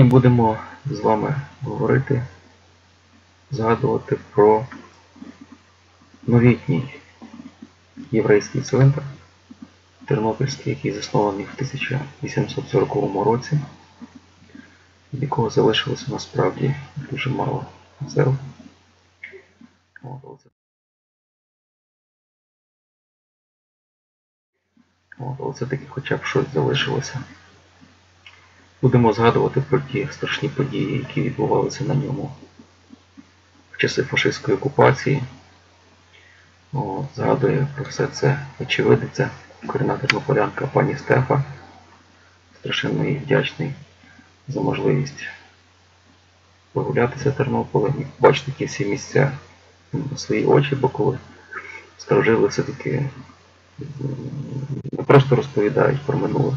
Сьогодні будемо з вами говорити, згадувати про новітній єврейський цвинтар Тернопільський, який заснований в 1840 році, від якого залишилося насправді дуже мало але але це таки хоча б щось залишилося. Будемо згадувати про ті страшні події, які відбувалися на ньому в часи фашистської окупації. От, згадує про все це очевидиця, корінна тернополянка пані Стефа. Страшенно їй вдячний за можливість прогулятися Тернополем і побачити ті всі місця на свої очі, бо коли старожили все-таки не просто розповідають про минуле,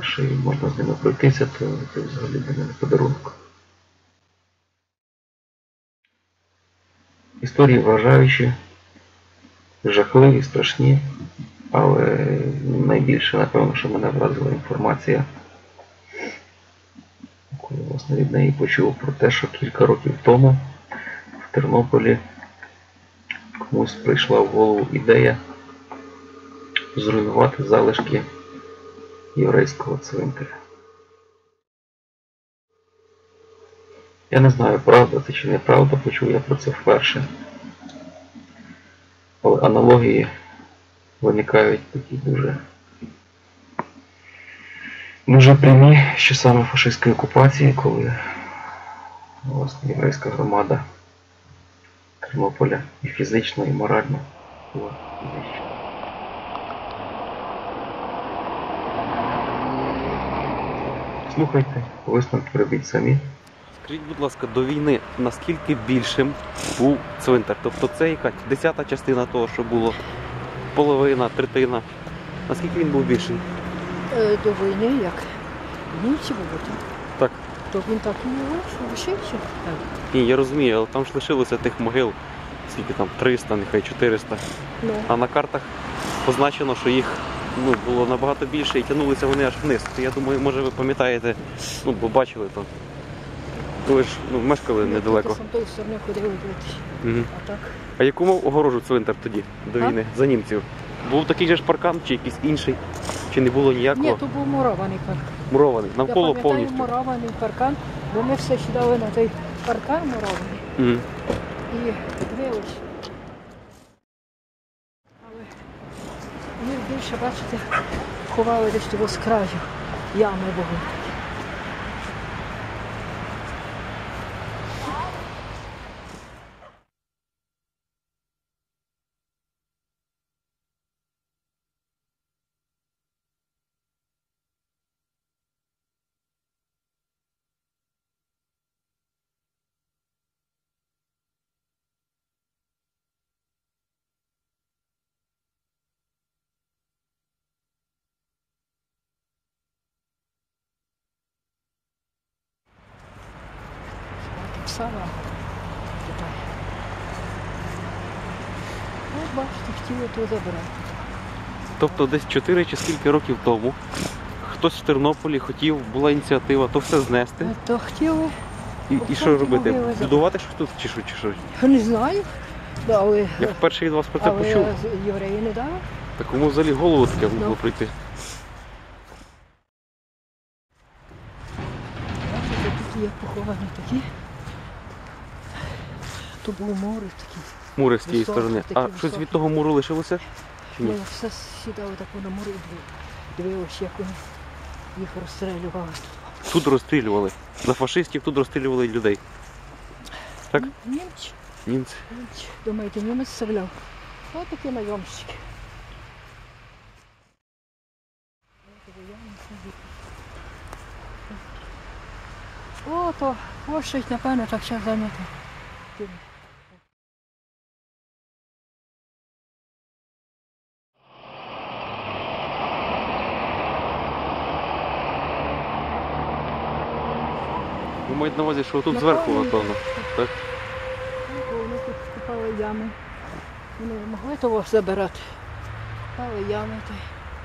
ще можна з ними пройтися, то це взагалі для мене подарунок. Історії вражаючі, жахливі, страшні, але найбільше, напевно, що мене вразила інформація, коли власне від неї почув про те, що кілька років тому в Тернополі комусь прийшла в голову ідея зруйнувати залишки єврейського цвинтаря. Я не знаю, правда це чи неправда, почув я про це вперше. Але аналогії виникають такі дуже дуже прямі, що саме фашистської окупації, коли власне єврейська громада Тернополя і фізично, і морально була знищена. Слухайте, висновки робіть самі. Скажіть, будь ласка, до війни наскільки більшим був цвинтар? Тобто це яка десята частина того, що було, половина, третина. Наскільки він був більший? Е, До війни як? Німці були так. Так. То він так і не вийшов, лишився. Так. Ні, я розумію, але там ж лишилося тих могил, скільки там, 300, нехай 400. Ну, А на картах позначено, що їх ну, було набагато більше і тягнулися вони аж вниз. Я думаю, може ви пам'ятаєте, ну, бо бачили то. Ви ж ну, мешкали недалеко. Сторони. Угу. А так. А яку мав огорожу цвинтар тоді, до А? війни, за німців? Був такий же ж паркан чи якийсь інший? Чи не було ніякого? Ні, то був мурований паркан. Мурований, навколо Я пам'ятаю повністю. мурований паркан, бо ми все сідали на той паркан мурований Мгм. і дивилися. Але їх більше, бачите, ховали десь того з краю. Ями були. Сава. Китай. От бачите, хотіли то забрати. Тобто десь 4 чи скільки років тому хтось в Тернополі хотів, була ініціатива, то все знести. А то хотіли, І, і що робити? Будувати щось тут чи що? Чи що? я не знаю. Да, але, Я вперше від вас про це але почув. євреї не дали. Так кому взагалі голову таке Ну. могло прийти? Бачите, тут є поховані такі. То було море такі. Мури з тієї Високі, сторони. такі А щось високі. від того муру лишилося? Чи ні? Ми все сідали так на море і див- дивилися, як вони їх розстрілювали. Тут розстрілювали. За фашистів тут розстрілювали людей. Так? Німці, Німці. німці. Думаєте, німець стріляв? Ось такі найомщики. О, то площадь, напевно, так ще зайнята. Ви маєте на увазі, що тут зверху, напевно. Так? Ну, Вони тут купали ями. Вони не могли того забирати. Купали ями, то й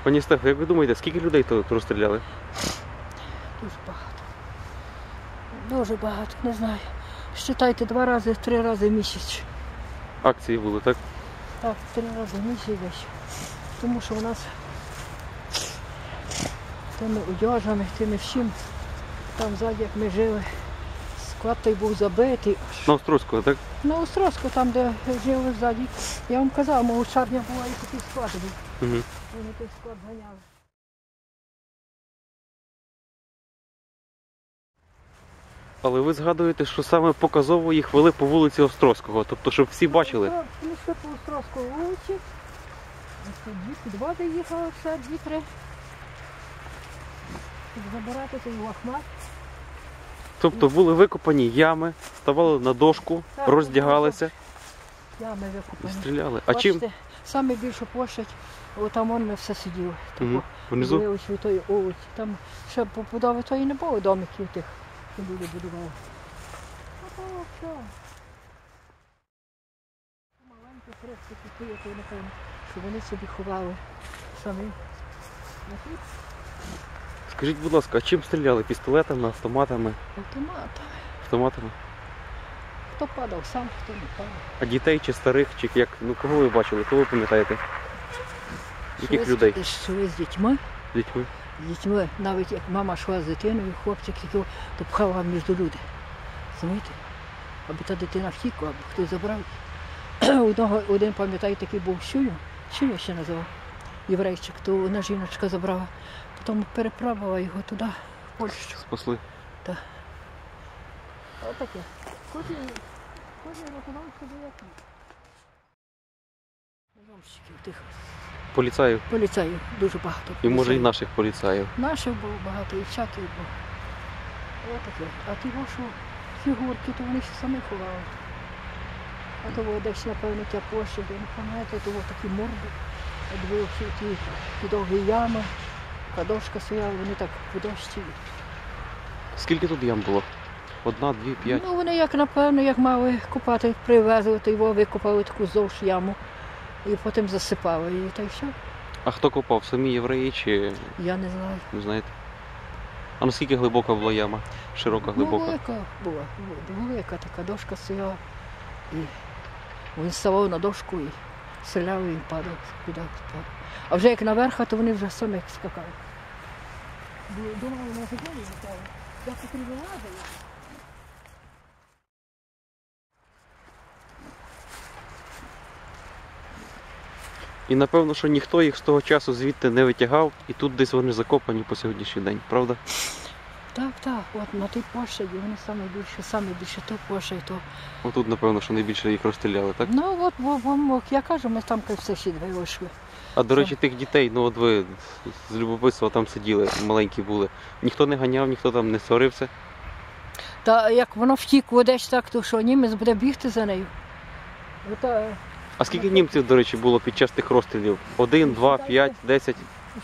Пані Стефа, як ви думаєте, скільки людей тут розстріляли? дуже багато. Дуже багато, не знаю. Считайте два рази, три рази в місяць. Акції були, так? Так, три рази в місяць десь. Тому що у нас тими одежами, тими всім, там ззаді, як ми жили, склад той був забитий. На Острозького, так? На Острозьку, там, де жили ззаді. Я вам казала, мого чарня була і такий склад був. Угу. Вони той склад ганяли. Але ви згадуєте, що саме показово їх вели по вулиці Острозького, тобто, щоб всі бачили. Так, Ми йшли по Острозькій вулиці. Ось дві підводи їхали, все, дві-три. Щоб забирати той лахмат. Тобто були викопані ями, ставали на дошку, Так, роздягалися Ями і викопані. стріляли. А чим Бачите, саме більшу площадь, отам он ми все сиділи. Мгм. Внизу? ось у тої вулиці. Там ще побудови тої не було домиків тих, що люди будували. А то все. Маленькі хрести такі, то напевно, що вони собі ховали самі. А тут Скажіть, будь ласка, а чим стріляли? Пістолетами, автоматами, автомат. автоматами? Хто падав сам, хто не падав. А дітей чи старих, чи як? Ну кого ви бачили? Кого ви пам'ятаєте? Яких з- людей? Шли з дітьми. З дітьми? з дітьми, навіть як мама йшла з дитиною, хлопчик тільки то пхала між люди. Розумієте? Аби та дитина втікла, аби хтось забрав. Одного, один, пам'ятаю, такий був Щую, Щую ще називав, єврейчик, то одна жіночка забрала, потім переправила його туди, в Польщу. Спасли. Отаке. Кожен, собі як. Ножомщиків тих Поліцаїв. поліцаїв дуже багато. І може і наших поліцаїв. Наших було багато, і чаків було. Отаке. А ті ваші фігурки, то вони ще самі ховали. А то було десь, напевно, ця площа, ви не пам'ятаєте, то такі морди. Були ті, ті довгі ями, кадошка стояла, вони так по дощі. Скільки тут ям було? Одна, дві, п'ять. Ну вони як напевно, як мали купати, привезли, то його викопали таку здовж яму і потім засипали її, та й все. А хто копав? Самі євреї чи Я не знаю. не знаєте? А наскільки глибока була яма? Широка, Ну, глибока. велика була, вел- велика така дошка стояла. І він ставав на дошку і стріляв і падав, куди падав. А вже як наверх, то вони вже самі скакали. Думали, на загоні літали. Я потрібно лазила. І напевно, що ніхто їх з того часу звідти не витягав, і тут десь вони закопані по сьогоднішній день, правда? Так, так, от на тій площаді вони саме більше, саме більше то площадь, то. Отут, напевно, що найбільше їх розстріляли, так? Ну от, бо, бо, я кажу, ми там все ще дві вийшли. А до речі, тих дітей, ну от ви з любопитства там сиділи, маленькі були. Ніхто не ганяв, ніхто там не сварився. Та як воно втікло десь так, то що німець буде бігти за нею. Ото, А скільки німців, до речі, було під час тих розстрілів? Один, два, п'ять, десять.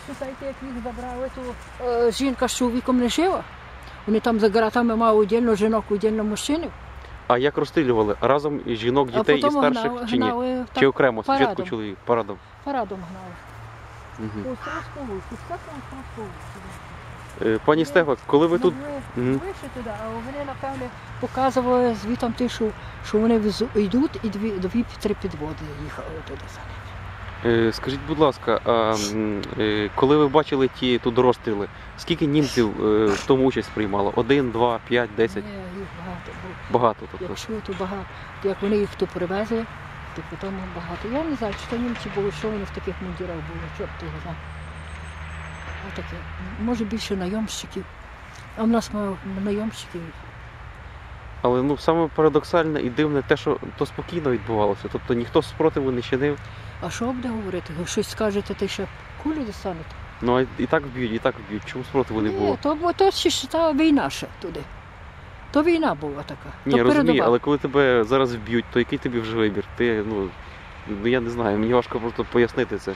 Считайте, як їх забрали, то е, жінка з чоловіком не жила. Вони там за ґратами мали удільно жінок, удільно мужчинів. А як розстрілювали? Разом і жінок, дітей і старших гнали, чи ні? гнали Чи окремо, спочатку чоловік, парадом. парадом гнали. Угу. Е, Пані Стефа, коли ви тут. Мгм. вище туди, а вони, напевне, показували звітом ті, що, що вони йдуть і дві, дві-три підводи їхали туди за ними. Е, Скажіть, будь ласка, а е, коли ви бачили ті тут розстріли, скільки німців е, в тому участь приймало? Один, два, п'ять, десять? Ні, їх багато було. Багато тобто. Якщо то багато, як вони їх то привезли, то потім багато. Я не знаю, чи то німці були, що вони в таких мундірах були, чорт його знає. Отаке. Може більше найомщиків. А в нас мало найомщиків. Але ну саме парадоксальне і дивне те, що то спокійно відбувалося. Тобто ніхто спротиву не чинив. А що буде говорити? Ви щось скажете, ти ще кулю достанете? Ну а і так вб'ють, і так вб'ють. Чому спротиву не Ні, то, бо то ще та війна ще туди. То війна була така. Ні, то розумію, передова. але коли тебе зараз вб'ють, то який тобі вже вибір? Ти ну. Ну я не знаю, мені важко просто пояснити це.